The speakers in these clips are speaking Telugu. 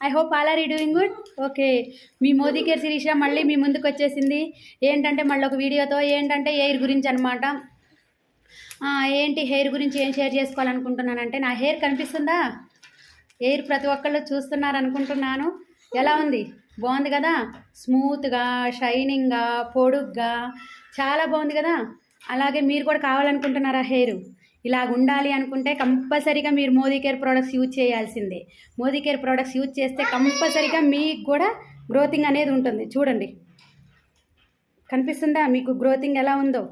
I hope all are you doing good okay me Modi care Sirisha మళ్ళీ మీ ముందుకు వచ్చేసింది. ఏంటంటే మళ్ళీ ఒక వీడియోతో ఏంటంటే ఎయిర్ గురించి అనమాట ఏంటి హెయిర్ గురించి ఏం షేర్ చేసుకోవాలనుకుంటున్నానంటే నా హెయిర్ కనిపిస్తుందా? ఎయిర్ ప్రతి ఒక్కళ్ళు చూస్తున్నారు అనుకుంటున్నాను. ఎలా ఉంది? బాగుంది కదా? స్మూత్గా షైనింగ్గా పొడుగ్గా చాలా బాగుంది కదా? అలాగే మీరు కూడా కావాలనుకుంటున్నారా హెయిర్? ఇలాగ ఉండాలి అనుకుంటే కంపల్సరీగా మీరు మోదీ కేర్ ప్రోడక్ట్స్ యూజ్ చేయాల్సిందే. మోదీ కేర్ ప్రోడక్ట్స్ యూజ్ చేస్తే కంపల్సరీగా మీకు కూడా గ్రోతింగ్ అనేది ఉంటుంది. చూడండి. కనిపిస్తుందా? మీకు గ్రోతింగ్ ఎలా ఉందో?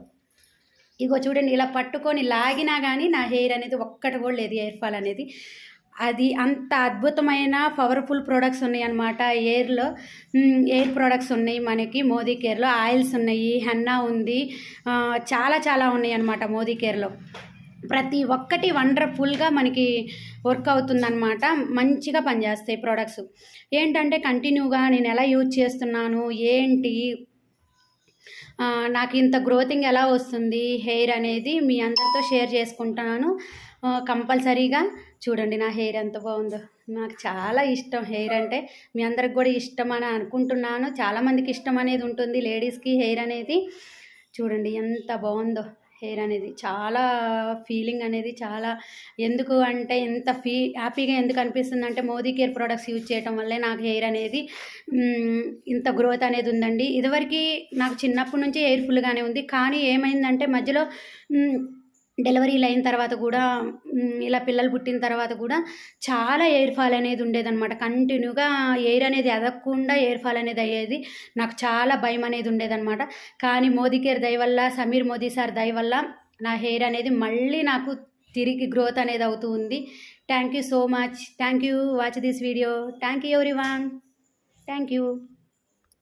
ఇగో చూడండి ఇలా పట్టుకొని లాగినా కానీ నా హెయిర్ అనేది ఒక్కటి కూడా లేదు హెయిర్ ఫాల్ అనేది. అది అంత అద్భుతమైన పవర్ఫుల్ ప్రోడక్ట్స్ ఉన్నాయి అన్నమాట ఎయిర్లో ఎయిర్ ప్రోడక్ట్స్ ఉన్నాయి మనకి మోదీ కేర్లో ఆయిల్స్ ఉన్నాయి హెన్నా ఉంది చాలా చాలా ఉన్నాయి అన్నమాట మోదీ కేర్లో ప్రతి ఒక్కటి వండర్ఫుల్గా మనకి వర్క్ అవుతుందన్నమాట. మంచిగా పనిచేస్తాయి ప్రోడక్ట్స్. ఏంటంటే కంటిన్యూగా నేను ఎలా యూజ్ చేస్తున్నాను ఏంటి? నాకు ఇంత గ్రోతింగ్ ఎలా వస్తుంది? హెయిర్ అనేది మీ అందరితో షేర్ చేసుకుంటున్నాను. కంపల్సరీగా చూడండి నా హెయిర్ ఎంత బాగుందో. నాకు చాలా ఇష్టం హెయిర్ అంటే. మీ అందరికి కూడా ఇష్టం అని అనుకుంటున్నాను. చాలామందికి ఇష్టం అనేది ఉంటుంది. లేడీస్కి హెయిర్ అనేది. చూడండి ఎంత బాగుందో. హెయిర్ అనేది చాలా ఫీలింగ్ అనేది చాలా ఎందుకు అంటే ఎంత ఫీ హ్యాపీగా ఎందుకు అనిపిస్తుంది అంటే మోదీ కేర్ ప్రొడక్ట్స్ యూజ్ చేయటం వల్లే నాకు హెయిర్ అనేది ఇంత గ్రోత్ అనేది ఉందండి. ఇదివరకు నాకు చిన్నప్పటి నుంచి హెయిర్ ఫుల్గానే ఉంది. కానీ ఏమైందంటే మధ్యలో డెలివరీలు అయిన తర్వాత కూడా ఇలా పిల్లలు పుట్టిన తర్వాత కూడా చాలా ఎయిర్ ఫాల్ అనేది ఉండేదన్నమాట. కంటిన్యూగా ఎయిర్ అనేది ఎదగకుండా ఎయిర్ ఫాల్ అనేది అయ్యేది. నాకు చాలా భయం అనేది ఉండేదన్నమాట. కానీ మోదీ కేర్ దయ వల్ల సమీర్ మోదీ సార్ దయ వల్ల నా హెయిర్ అనేది మళ్ళీ నాకు తిరిగి గ్రోత్ అనేది అవుతూ ఉంది. Thank you so much. Thank you. Watch this video. Thank you every one thank you.